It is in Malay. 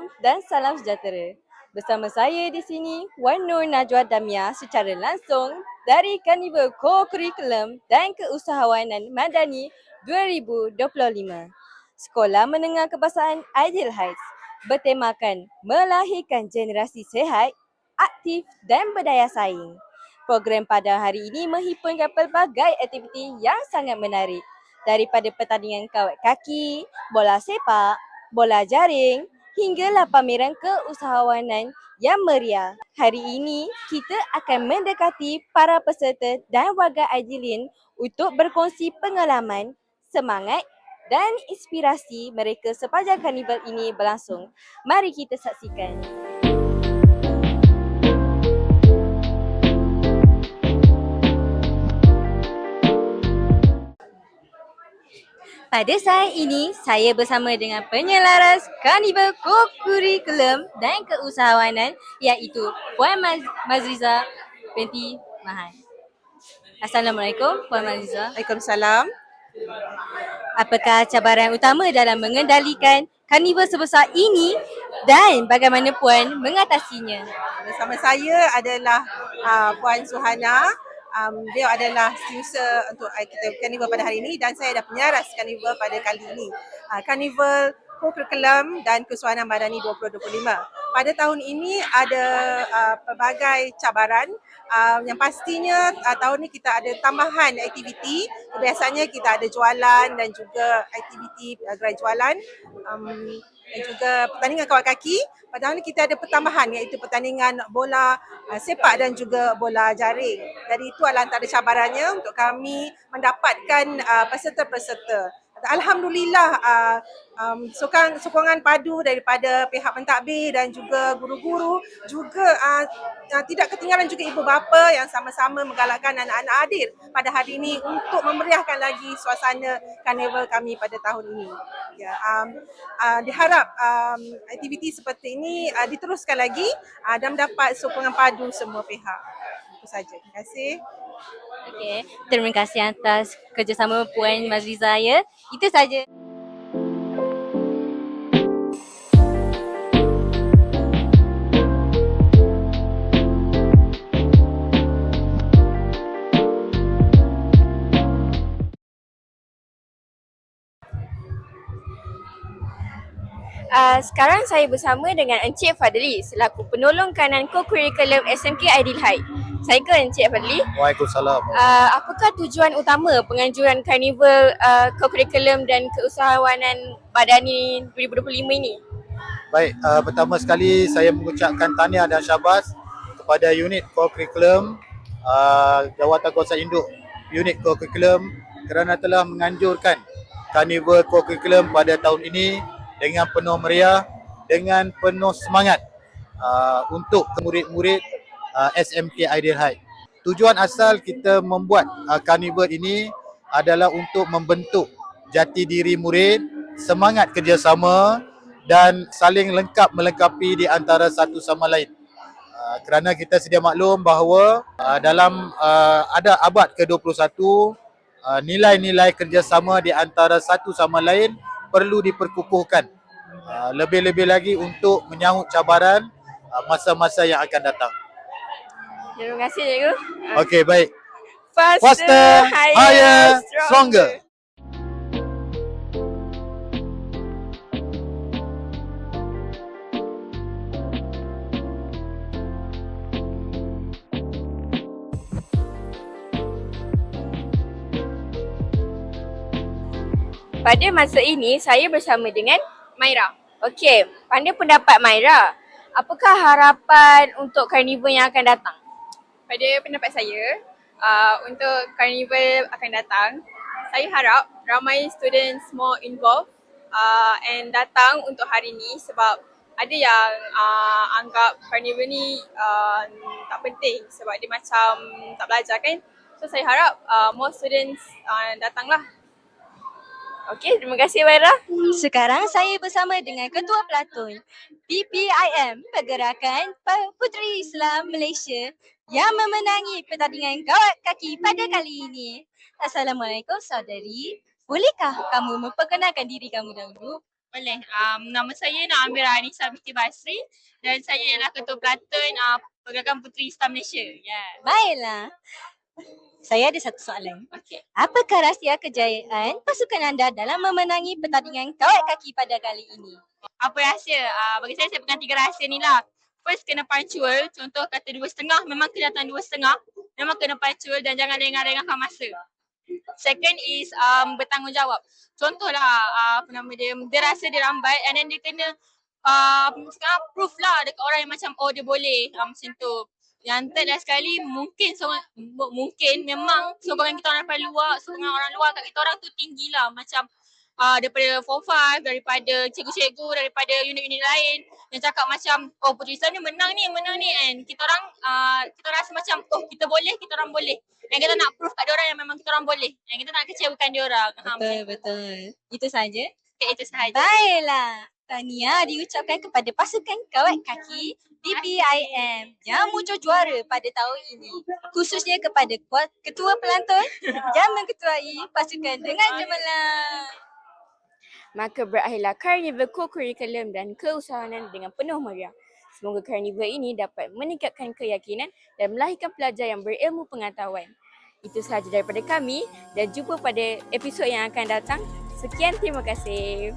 Assalamualaikum dan salam sejahtera. Bersama saya di sini Wan Nur Najwa Damia secara langsung dari Karnival Co-Curriculum dan Keusahawanan Madani 2025. Sekolah Menengah Kebangsaan Ideal Heights bertemakan melahirkan generasi sehat, aktif dan berdaya saing. Program pada hari ini menghimpunkan pelbagai aktiviti yang sangat menarik daripada pertandingan kawat kaki, bola sepak, bola jaring hinggalah pameran keusahawanan yang meriah. Hari ini kita akan mendekati para peserta dan warga Aidilin untuk berkongsi pengalaman, semangat dan inspirasi mereka sepanjang karnival ini berlangsung. Mari kita saksikan. Pada saat ini, saya bersama dengan penyelaras Karnival Co-Curriculum dan Keusahawanan iaitu Puan Maz- Mazriza binti Mahan. Assalamualaikum Puan Mazriza. Waalaikumsalam. Apakah cabaran utama dalam mengendalikan karnival sebesar ini dan bagaimana Puan mengatasinya? Bersama saya adalah uh, Puan Suhana. Um, dia adalah user untuk uh, kita karnival pada hari ini dan saya adalah penyaras karnival pada kali ini. Uh, karnival Co-Curriculum dan Kesuanan Madani 2025. Pada tahun ini ada uh, pelbagai cabaran uh, yang pastinya uh, tahun ini kita ada tambahan aktiviti. Biasanya kita ada jualan dan juga aktiviti uh, gerai jualan um, dan juga pertandingan kawat kaki. Pada tahun ini kita ada pertambahan iaitu pertandingan bola uh, sepak dan juga bola jaring. Jadi itu adalah antara cabarannya untuk kami mendapatkan uh, peserta-peserta. Alhamdulillah uh, um, sokongan, sokongan padu daripada pihak pentadbir dan juga guru-guru juga uh, uh, tidak ketinggalan juga ibu bapa yang sama-sama menggalakkan anak-anak hadir pada hari ini untuk memeriahkan lagi suasana karnival kami pada tahun ini. Ya, um, uh, diharap um, aktiviti seperti ini uh, diteruskan lagi uh, dan mendapat sokongan padu semua pihak. Itu saja. Terima kasih. Okey, terima kasih atas kerjasama Puan Mazriza ya. Itu saja. Uh, sekarang saya bersama dengan Encik Fadli selaku penolong kanan co-curriculum SMK High. Saya ke Encik Fadli. Waalaikumsalam. Uh, apakah tujuan utama penganjuran karnival uh, co-curriculum dan keusahawanan Badani 2025 ini? Baik, uh, pertama sekali saya mengucapkan tahniah dan syabas kepada unit co-curriculum uh, Jawatan Kawasan Induk unit co-curriculum kerana telah menganjurkan karnival co-curriculum pada tahun ini dengan penuh meriah, dengan penuh semangat uh, untuk murid-murid uh, SMK Ideal High. Tujuan asal kita membuat uh, karnival ini adalah untuk membentuk jati diri murid, semangat kerjasama dan saling lengkap melengkapi di antara satu sama lain. Uh, kerana kita sedia maklum bahawa dalam ada abad ke-21 uh, nilai-nilai kerjasama di antara satu sama lain perlu diperkukuhkan. Uh, lebih-lebih lagi untuk menyahut cabaran masa-masa yang akan datang. Terima kasih cikgu. Okey, baik. Faster, Faster, higher, stronger. Pada masa ini saya bersama dengan Maira. Okey, pandai pendapat Maira. Apakah harapan untuk karnival yang akan datang? Pada pendapat saya uh, untuk carnival akan datang saya harap ramai students more involved uh, and datang untuk hari ni sebab ada yang uh, anggap carnival ni uh, tak penting sebab dia macam tak belajar kan. So saya harap uh, more students uh, datanglah Okey, terima kasih Maira. Sekarang saya bersama dengan Ketua Pelatun PPIM Pergerakan Puteri Islam Malaysia yang memenangi pertandingan kawat kaki pada kali ini. Assalamualaikum saudari. Bolehkah kamu memperkenalkan diri kamu dahulu? Boleh. Um, nama saya Nak Amira Anissa binti Basri dan saya ialah Ketua Pelatun uh, Pergerakan Puteri Islam Malaysia. Yeah. Baiklah. Saya ada satu soalan. Okay. Apakah rahsia kejayaan pasukan anda dalam memenangi pertandingan kawat kaki pada kali ini? Apa rahsia? Uh, bagi saya, saya pegang tiga rahsia ni lah. First, kena punctual. Contoh kata dua setengah, memang kena datang dua setengah. Memang kena punctual dan jangan lengah-lengahkan masa. Second is um, bertanggungjawab. Contohlah, uh, apa nama dia, dia rasa dia lambat and then dia kena uh, sekarang proof lah dekat orang yang macam, oh dia boleh um, macam tu. Yang third last sekali, mungkin seorang, mu- mungkin memang sokongan kita orang daripada luar, sokongan orang luar kat kita orang tu tinggi lah. Macam uh, daripada form 5, daripada cikgu-cikgu, daripada unit-unit lain yang cakap macam oh Puteri Islam ni menang ni, menang ni and kita orang uh, kita rasa macam oh kita boleh, kita orang boleh. Dan kita nak proof kat dia orang yang memang kita orang boleh. Yang kita nak kecewakan dia orang. Ha, macam tu. betul. Itu saja. Okay, itu sahaja. Baiklah. Tahniah diucapkan kepada pasukan kawat kaki DPIM yang muncul juara pada tahun ini. Khususnya kepada ketua pelantun yang mengketuai pasukan dengan cemerlang. Maka berakhirlah Carnival Co-Curriculum dan keusahawanan dengan penuh meriah. Semoga Carnival ini dapat meningkatkan keyakinan dan melahirkan pelajar yang berilmu pengetahuan. Itu sahaja daripada kami dan jumpa pada episod yang akan datang. Sekian, terima kasih.